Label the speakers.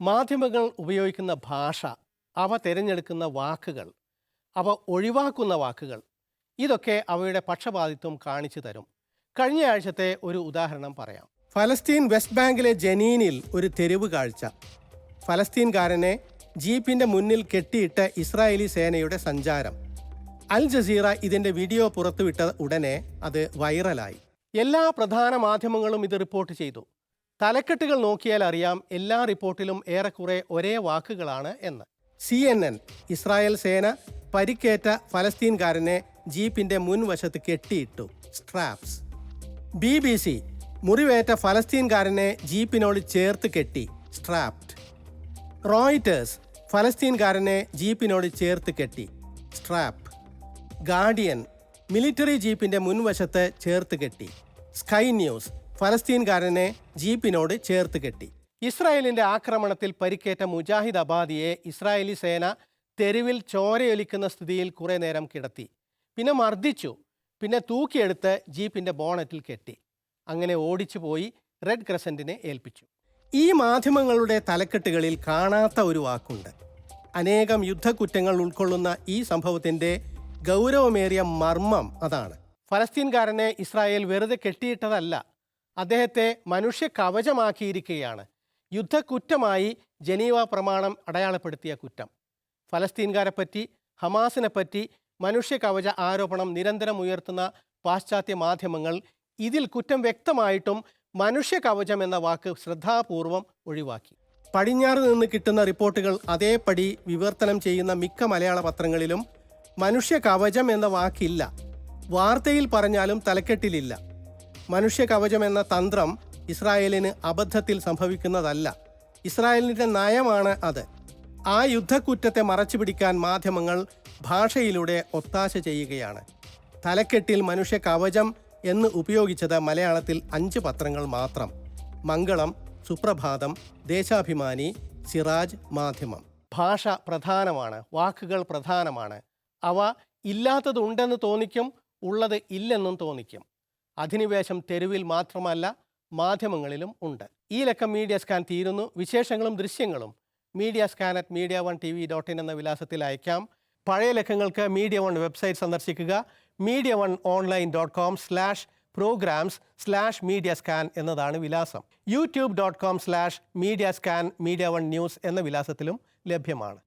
Speaker 1: മാധ്യമങ്ങൾ ഉപയോഗിക്കുന്ന ഭാഷ അവ തിരഞ്ഞെടുക്കുന്ന വാക്കുകൾ അവ ഒഴിവാക്കുന്ന വാക്കുകൾ ഇതൊക്കെ അവയുടെ പക്ഷപാതിത്വം കാണിച്ചു തരും. കഴിഞ്ഞ ആഴ്ചത്തെ ഒരു ഉദാഹരണം പറയാം. ഫലസ്തീൻ വെസ്റ്റ് ബാങ്കിലെ ജനീനിൽ ഒരു തെരുവ് കാഴ്ച. ഫലസ്തീൻകാരനെ ജീപ്പിന്റെ മുന്നിൽ കെട്ടിയിട്ട ഇസ്രായേലി സേനയുടെ സഞ്ചാരം. അൽ ജസീറ ഇതിന്റെ വീഡിയോ പുറത്തുവിട്ട ഉടനെ അത് വൈറലായി. എല്ലാ പ്രധാന മാധ്യമങ്ങളും ഇത് റിപ്പോർട്ട് ചെയ്തു. തലക്കെട്ടുകൾ നോക്കിയാൽ അറിയാം എല്ലാ റിപ്പോർട്ടിലും ഏറെക്കുറെ ഒരേ വാക്കുകളാണ് എന്ന്. സി എൻ എൻ ഇസ്രായേൽ സേന പരിക്കേറ്റ ഫലസ്തീൻകാരനെ ജീപ്പിന്റെ മുൻവശത്ത് കെട്ടിയിട്ടു. സ്ട്രാപ്സ്. ബി ബി സി മുറിവേറ്റ ഫലസ്തീൻകാരനെ ജീപ്പിനോട് ചേർത്ത് കെട്ടി. സ്ട്രാപ്ഡ് റോയിറ്റേഴ്സ് ഫലസ്തീൻകാരനെ ജീപ്പിനോട് ചേർത്ത് കെട്ടി. സ്ട്രാപ്പ് ഗാർഡിയൻ മിലിറ്ററി ജീപ്പിന്റെ മുൻവശത്ത് ചേർത്ത് കെട്ടി. സ്കൈ ന്യൂസ് ഫലസ്തീൻകാരനെ ജീപ്പിനോട് ചേർത്ത് കെട്ടി. ഇസ്രായേലിന്റെ ആക്രമണത്തിൽ പരിക്കേറ്റ മുജാഹിദ് അബാദിയെ ഇസ്രായേലി സേന തെരുവിൽ ചോരയൊലിക്കുന്ന സ്ഥിതിയിൽ കുറേ നേരം കിടത്തി. പിന്നെ മർദ്ദിച്ചു. പിന്നെ തൂക്കിയെടുത്ത് ജീപ്പിന്റെ ബോണറ്റിൽ കെട്ടി. അങ്ങനെ ഓടിച്ചു പോയി റെഡ് ക്രസന്റിനെ ഏൽപ്പിച്ചു. ഈ മാധ്യമങ്ങളുടെ തലക്കെട്ടുകളിൽ കാണാത്ത ഒരു വാക്കുണ്ട്. അനേകം യുദ്ധക്കുറ്റങ്ങൾ ഉൾക്കൊള്ളുന്ന ഈ സംഭവത്തിന്റെ ഗൗരവമേറിയ മർമ്മം അതാണ്. ഫലസ്തീൻകാരനെ ഇസ്രായേൽ വെറുതെ കെട്ടിയിട്ടതല്ല. അദ്ദേഹത്തെ മനുഷ്യ കവചമാക്കിയിരിക്കുകയാണ് യുദ്ധക്കുറ്റമായി ജനീവ പ്രമാണം അടയാളപ്പെടുത്തിയ കുറ്റം. ഫലസ്തീൻകാരെപ്പറ്റി ഹമാസിനെപ്പറ്റി മനുഷ്യ കവച ആരോപണം നിരന്തരം ഉയർത്തുന്ന പാശ്ചാത്യ മാധ്യമങ്ങൾ ഇതിൽ കുറ്റം വ്യക്തമായിട്ടും മനുഷ്യ കവചം എന്ന വാക്ക് ശ്രദ്ധാപൂർവം ഒഴിവാക്കി. പടിഞ്ഞാറ് നിന്ന് കിട്ടുന്ന റിപ്പോർട്ടുകൾ അതേപടി വിവർത്തനം ചെയ്യുന്ന മിക്ക മലയാള പത്രങ്ങളിലും മനുഷ്യ കവചം എന്ന വാക്കില്ല. വാർത്തയിൽ പറഞ്ഞാലും തലക്കെട്ടിലില്ല. മനുഷ്യ കവചം എന്ന തന്ത്രം ഇസ്രായേലിന് അബദ്ധത്തിൽ സംഭവിക്കുന്നതല്ല. ഇസ്രായേലിന്റെ നയമാണ് അത്. ആ യുദ്ധക്കുറ്റത്തെ മറച്ചുപിടിക്കാൻ മാധ്യമങ്ങൾ ഭാഷയിലൂടെ ഒത്താശ ചെയ്യുകയാണ്. തലക്കെട്ടിൽ മനുഷ്യ കവചം എന്ന് ഉപയോഗിച്ചത് മലയാളത്തിൽ അഞ്ച് പത്രങ്ങൾ മാത്രം. മംഗളം സുപ്രഭാതം ദേശാഭിമാനി സിറാജ് മാധ്യമം. ഭാഷ പ്രധാനമാണ് വാക്കുകൾ പ്രധാനമാണ്. അവ ഇല്ലാത്തതുണ്ടെന്ന് തോന്നിക്കും ഉള്ളത് ഇല്ലെന്നും തോന്നിക്കും. അധിനിവേശം തെരുവിൽ മാത്രമല്ല മാധ്യമങ്ങളിലും ഉണ്ട്. ഈ ലക്കം മീഡിയ സ്കാൻ തീരുന്നു. വിശേഷങ്ങളും ദൃശ്യങ്ങളും Media Scan at Media One T V dot in എന്ന വിലാസത്തിൽ അയക്കാം. പഴയ ലക്കങ്ങൾക്ക് മീഡിയ വൺ വെബ്സൈറ്റ് സന്ദർശിക്കുക. Media One online dot com slash programs slash Media Scan എന്നതാണ് വിലാസം. YouTube dot com slash Media Scan Media One news എന്ന വിലാസത്തിലും ലഭ്യമാണ്.